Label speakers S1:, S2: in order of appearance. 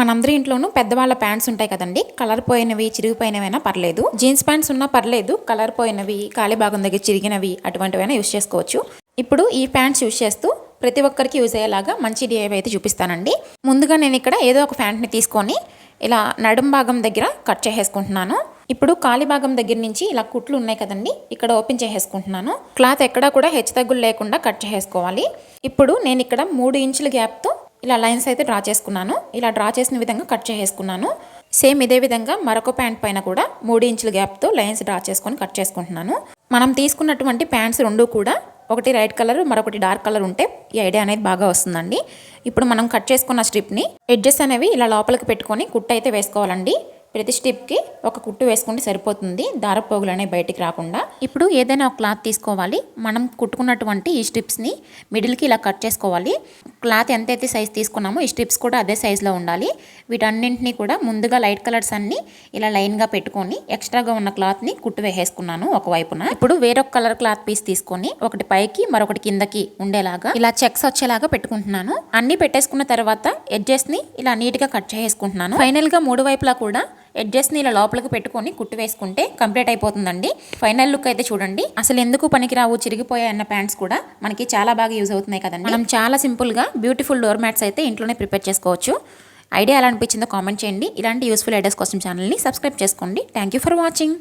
S1: మనందరి ఇంట్లోనూ పెద్దవాళ్ళ ప్యాంట్స్ ఉంటాయి కదండి. కలర్ పోయినవి చిరిగిపోయినవైనా పర్లేదు. జీన్స్ ప్యాంట్స్ ఉన్నా పర్లేదు. కలర్ పోయినవి కాలిభాగం దగ్గర చిరిగినవి అటువంటివైనా యూస్ చేసుకోవచ్చు. ఇప్పుడు ఈ ప్యాంట్స్ యూస్ చేస్తూ ప్రతి ఒక్కరికి యూజ్ అయ్యేలాగా మంచి డిఐవి అయితే చూపిస్తానండి. ముందుగా నేను ఇక్కడ ఏదో ఒక ప్యాంట్ని తీసుకొని ఇలా నడుం భాగం దగ్గర కట్ చేసేసుకుంటున్నాను. ఇప్పుడు కాలి భాగం దగ్గర నుంచి ఇలా కుట్లు ఉన్నాయి కదండి ఇక్కడ ఓపెన్ చేసేసుకుంటున్నాను. క్లాత్ ఎక్కడా కూడా హెచ్చు తగ్గులు లేకుండా కట్ చేసేసుకోవాలి. ఇప్పుడు నేను ఇక్కడ మూడు ఇంచుల గ్యాప్తో ఇలా లైన్స్ అయితే డ్రా చేసుకున్నాను. ఇలా డ్రా చేసిన విధంగా కట్ చేసేసుకున్నాను సేమ్ ఇదే విధంగా మరొక ప్యాంట్ పైన కూడా మూడు ఇంచుల గ్యాప్తో లైన్స్ డ్రా చేసుకొని కట్ చేసుకుంటున్నాను. మనం తీసుకున్నటువంటి ప్యాంట్స్ రెండు కూడా ఒకటి రైట్ కలర్ మరొకటి డార్క్ కలర్ ఉంటే ఈ ఐడియా అనేది బాగా వస్తుందండి. ఇప్పుడు మనం కట్ చేసుకున్న స్ట్రిప్ని ఎడ్జెస్ అనేవి ఇలా లోపలికి పెట్టుకొని కుట్టు అయితే వేసుకోవాలండి. ప్రతి స్టిప్కి ఒక కుట్టు వేసుకుంటే సరిపోతుంది. దారపోగులు అనేవి బయటికి రాకుండా. ఇప్పుడు ఏదైనా ఒక క్లాత్ తీసుకోవాలి. మనం కుట్టుకున్నటువంటి ఈ స్ట్రిప్స్ని మిడిల్కి ఇలా కట్ చేసుకోవాలి. క్లాత్ ఎంతైతే సైజ్ తీసుకున్నామో ఈ స్ట్రిప్స్ కూడా అదే సైజులో ఉండాలి. వీటన్నింటినీ కూడా ముందుగా లైట్ కలర్స్ అన్నీ ఇలా లైన్గా పెట్టుకొని ఎక్స్ట్రాగా ఉన్న క్లాత్ని కుట్టు వేసేసుకున్నాను ఒకవైపున ఇప్పుడు వేరొక కలర్ క్లాత్ పీస్ తీసుకొని ఒకటి పైకి మరొకటి కిందకి ఉండేలాగా ఇలా చెక్స్ వచ్చేలాగా పెట్టుకుంటున్నాను. అన్నీ పెట్టేసుకున్న తర్వాత ఎడ్జెస్ని ఇలా నీట్గా కట్ చేసుకుంటున్నాను ఫైనల్గా మూడు వైపులా కూడా ఎడ్జెస్ని ఇలా లోపలికి పెట్టుకొని కుట్టు వేసుకుంటే కంప్లీట్ అయిపోతుందండి. ఫైనల్ లుక్ అయితే చూడండి. అసలు ఎందుకు పనికిరావు చిరిగిపోయాయి అన్న ప్యాంట్స్ కూడా మనకి చాలా బాగా యూజ్ అవుతున్నాయి కదండి. మనం చాలా సింపుల్గా బ్యూటిఫుల్ డోర్ మ్యాట్స్ అయితే ఇంట్లోనే ప్రిపేర్ చేసుకోవచ్చు. ఐడియా ఎలా అనిపించిందో కామెంట్ చేయండి. ఇలాంటి యూస్ఫుల్ ఐడియాస్ కోసం ఛానల్ని సబ్స్క్రైబ్ చేసుకోండి. Thank you for watching